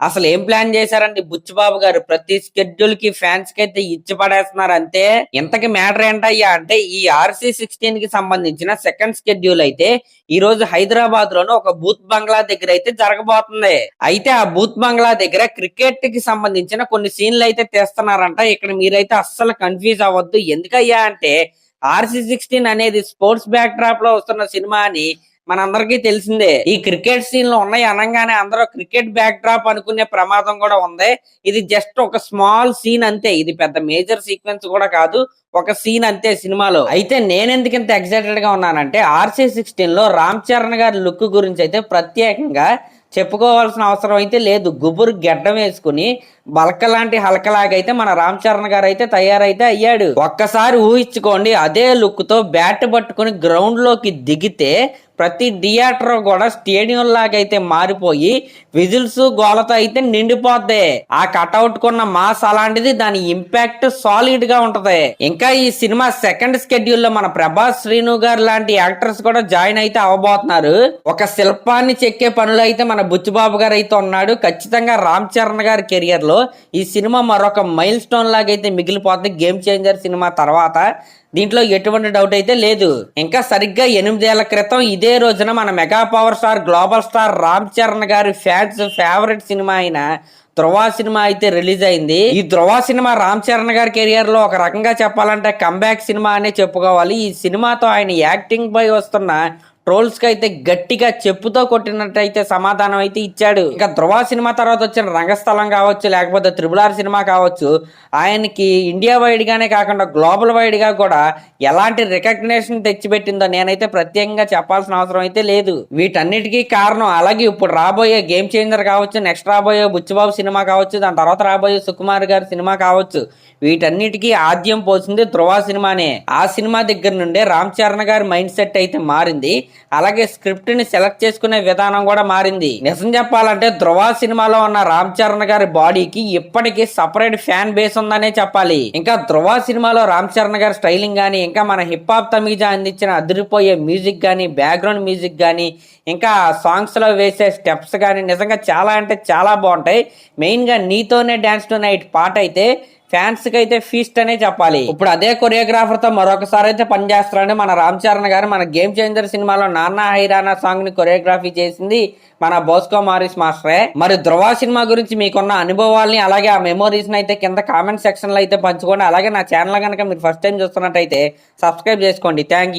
అసలు ఏం ప్లాన్ చేశారండి బుచ్చిబాబు గారు? ప్రతి స్కెడ్యూల్కి ఫ్యాన్స్కి అయితే ఇచ్చి పడేస్తున్నారు అంతే. ఇంతకి మ్యాటర్ ఏంటయ్యా? అంటే ఈ ఆర్సీ సిక్స్టీన్కి సంబంధించిన సెకండ్ స్కెడ్యూల్ అయితే ఈ రోజు హైదరాబాద్ లోను ఒక బూత్ బంగ్లా దగ్గర అయితే జరగబోతుంది. అయితే ఆ బూత్ బంగ్లా దగ్గర క్రికెట్కి సంబంధించిన కొన్ని సీన్లు అయితే తీస్తున్నారంట. ఇక్కడ మీరైతే అస్సలు కన్ఫ్యూజ్ అవ్వద్దు. ఎందుకయ్యా అంటే ఆర్సీ సిక్స్టీన్ అనేది స్పోర్ట్స్ బ్యాక్ డ్రాప్లో వస్తున్న సినిమా అని మనందరికీ తెలిసిందే ఈ క్రికెట్ సీన్లో ఉన్నాయి అనగానే అందరూ క్రికెట్ బ్యాక్ డ్రాప్ అనుకునే ప్రమాదం కూడా ఉంది. ఇది జస్ట్ ఒక స్మాల్ సీన్ అంతే. ఇది పెద్ద మేజర్ సీక్వెన్స్ కూడా కాదు ఒక సీన్ అంతే సినిమాలో. అయితే నేను ఎందుకు ఇంత ఎక్సైటెడ్గా ఉన్నానంటే ఆర్సీ సిక్స్టీన్లో రామ్ చరణ్ గారి లుక్ గురించి అయితే ప్రత్యేకంగా చెప్పుకోవాల్సిన అవసరం అయితే లేదు. గుబురు గెడ్డం వేసుకుని బలక లాంటి హలకలాగైతే మన రామ్ చరణ్ గారు అయితే తయారైతే అయ్యాడు. ఒక్కసారి ఊహించుకోండి అదే లుక్తో బ్యాట్ పట్టుకుని గ్రౌండ్లోకి దిగితే ప్రతి థియేటర్ కూడా స్టేడియం లాగైతే మారిపోయి విజిల్స్ గోలతో అయితే నిండిపోద్ది. ఆ కట్అవుట్ కున్న మాస్ అలాంటిది దాని ఇంపాక్ట్ సాలిడ్గా ఉంటది. ఇంకా ఈ సినిమా సెకండ్ స్కెడ్యూల్లో మన ప్రభాస్ శ్రీను గారు లాంటి యాక్టర్స్ కూడా జాయిన్ అయితే అవ్వబోతున్నారు. ఒక శిల్పాన్ని చెక్కే పనులు అయితే మన బుచ్చిబాబు గారు అయితే ఉన్నాడు. ఖచ్చితంగా రామ్ చరణ్ గారి కెరియర్లో ఈ సినిమా మరొక మైల్ స్టోన్ లాగైతే మిగిలిపోతుంది గేమ్ చేంజర్ సినిమా తర్వాత. దీంట్లో ఎటువంటి డౌట్ అయితే లేదు. ఇంకా సరిగ్గా ఎనిమిదేళ్ళ క్రితం ఇదే రోజున మన mega power star global star Ram Charan గారి ఫ్యాన్స్ ఫేవరెట్ సినిమా అయిన ధ్రువ సినిమా అయితే రిలీజ్ అయింది. ఈ ధ్రువ సినిమా రామ్ చరణ్ గారి కెరియర్లో ఒక రకంగా చెప్పాలంటే కంబ్యాక్ సినిమా అనే చెప్పుకోవాలి. ఈ సినిమాతో ఆయన యాక్టింగ్ పై వస్తున్న ట్రోల్స్కి అయితే గట్టిగా చెప్పుతో కొట్టినట్టయితే సమాధానం అయితే ఇచ్చాడు. ఇంకా ధ్రువ సినిమా తర్వాత వచ్చిన రంగస్థలం కావచ్చు లేకపోతే త్రిబుల్ ఆర్ సినిమా కావచ్చు ఆయనకి ఇండియా వైడ్ గానే కాకుండా గ్లోబల్ వైడ్గా కూడా ఎలాంటి రికగ్నేషన్ తెచ్చిపెట్టిందో నేనైతే ప్రత్యేకంగా చెప్పాల్సిన అవసరం అయితే లేదు. వీటన్నిటికీ కారణం అలాగే ఇప్పుడు రాబోయే గేమ్ చేంజర్ కావచ్చు నెక్స్ట్ రాబోయే బుచ్చిబాబు సినిమా కావచ్చు దాని తర్వాత రాబోయే సుకుమార్ గారి సినిమా కావచ్చు వీటన్నిటికీ ఆద్యం పోసింది ధ్రువ సినిమానే. ఆ సినిమా దగ్గర నుండే రామ్ చరణ్ గారి మైండ్ సెట్ అయితే మారింది. అలాగే స్క్రిప్ట్ని సెలెక్ట్ చేసుకునే విధానం కూడా మారింది. నిజం చెప్పాలంటే ధ్రువ సినిమాలో ఉన్న రామ్ చరణ్ గారి బాడీకి ఇప్పటికీ సపరేట్ ఫ్యాన్ బేస్ ఉందనే చెప్పాలి. ఇంకా ధ్రువ సినిమాలో రామ్ చరణ్ గారి స్టైలింగ్ గానీ ఇంకా మన హిప్ హాప్ తమిజా అందించిన అదిరిపోయే మ్యూజిక్ గానీ బ్యాక్గ్రౌండ్ మ్యూజిక్ గానీ ఇంకా సాంగ్స్లో వేసే స్టెప్స్ కానీ నిజంగా చాలా అంటే చాలా బాగుంటాయి. మెయిన్గా నీతోనే డాన్స్ టు నైట్ పాట అయితే ఫ్యాన్స్కి అయితే ఫీస్ట్ అనే చెప్పాలి. ఇప్పుడు అదే కొరియోగ్రాఫర్తో మరొకసారి అయితే పనిచేస్తున్నాడు మన రామ్ చరణ్ గారు మన గేమ్ చేంజర్ సినిమాలో నాన్న హైరానా సాంగ్ని కొరియోగ్రఫీ చేసింది మన బోస్కో మారిస్ మాస్టరే. మరి ధ్రువ సినిమా గురించి మీకున్న అనుభవాల్ని అలాగే ఆ మెమోరీస్ని అయితే కింద కామెంట్ సెక్షన్లో అయితే పంచుకోండి. అలాగే నా ఛానల్ కనుక మీరు ఫస్ట్ టైం చూస్తున్నట్టయితే సబ్స్క్రైబ్ చేసుకోండి. Thank you